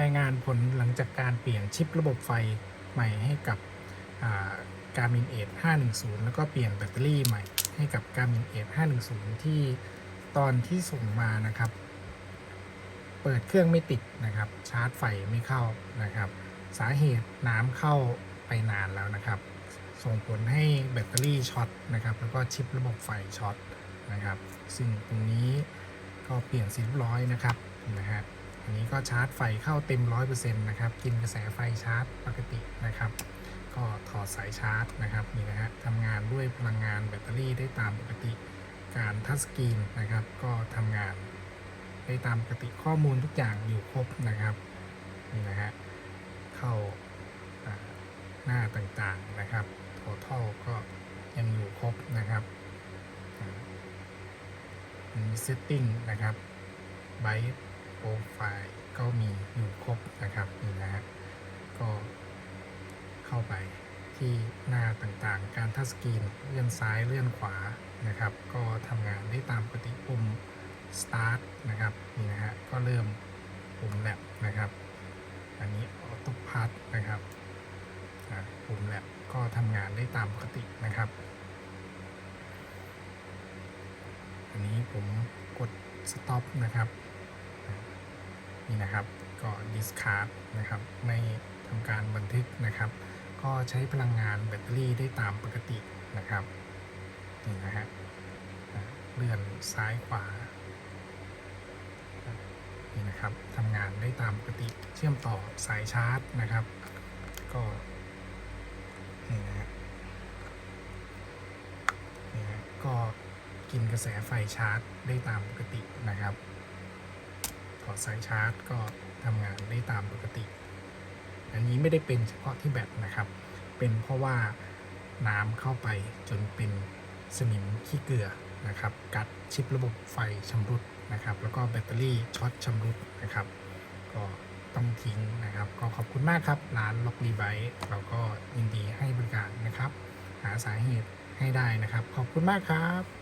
รายงานผลหลังจากการเปลี่ยนชิประบบไฟใหม่ให้กับการมินเอท510 แล้วก็เปลี่ยนแบตเตอรี่ใหม่ให้กับการมินเอท510 ที่ตอนที่ส่งมานะครับ เปิดเครื่องไม่ติดนะครับ ชาร์จไฟไม่เข้านะครับ สาเหตุน้ำเข้าไปนานแล้วนะครับ ส่งผลให้แบตเตอรี่ช็อตนะครับ แล้วก็ชิประบบไฟช็อตนะครับ ซึ่งตรงนี้ก็เปลี่ยนเสร็จเรียบร้อยนะครับนะฮะ อันนี้ก็ชาร์จไฟเข้าเต็ม 100%นะครับ กินกระแสไฟชาร์จปกตินะครับ ก็ถอดสายชาร์จนะครับนี่นะฮะทำงานด้วยพลังงานแบตเตอรี่ได้ตามปกติ การทัชสกรีนนะครับ ก็ทำงานได้ตามปกติข้อมูลทุกอย่างอยู่ครบนะครับนี่นะฮะเข้าหน้าต่างๆนะครับ total ก็ยังอยู่ครบนะครับมี setting นะครับ byte profile ก็มีอยู่ครบนะครับนี่นะฮะก็เข้าไปที่หน้าต่างๆ การทัชสกรีนเลื่อนซ้ายเลื่อนขวานะครับ ก็ทำงานได้ตามปกติปุ่ม start นะครับนี่นะฮะก็เริ่มปุ่ม lab นะครับ อันนี้ auto part นะครับปุ่ม lab ก็ทำงานได้ตามปกตินะครับ อันนี้ผมกด stop นะครับนี่นะครับก็ discard นะครับไม่ทำการบันทึกนะครับ ก็ใช้พลังงานแบตเตอรี่ได้ตามปกตินะครับนี่นะฮะเลื่อนซ้ายขวานี่นะครับทำงานได้ตามปกติเชื่อมต่อสายชาร์จนะครับ ก็นี่นะฮะนี่นะก็กินกระแสไฟชาร์จได้ตามปกตินะครับถอดสายชาร์จก็ทำงานได้ตามปกติ อันนี้ไม่ได้เป็นเฉพาะที่แบตนะครับ เป็นเพราะว่าน้ำเข้าไปจนเป็นสนิมขี้เกลือนะครับ กัดชิประบบไฟชำรุดนะครับ แล้วก็แบตเตอรี่ช็อตชำรุดนะครับ ก็ต้องทิ้งนะครับ ก็ขอบคุณมากครับ ร้านล็อกรีไบเราก็ยินดีให้บริการนะครับ หาสาเหตุให้ได้นะครับ ขอบคุณมากครับ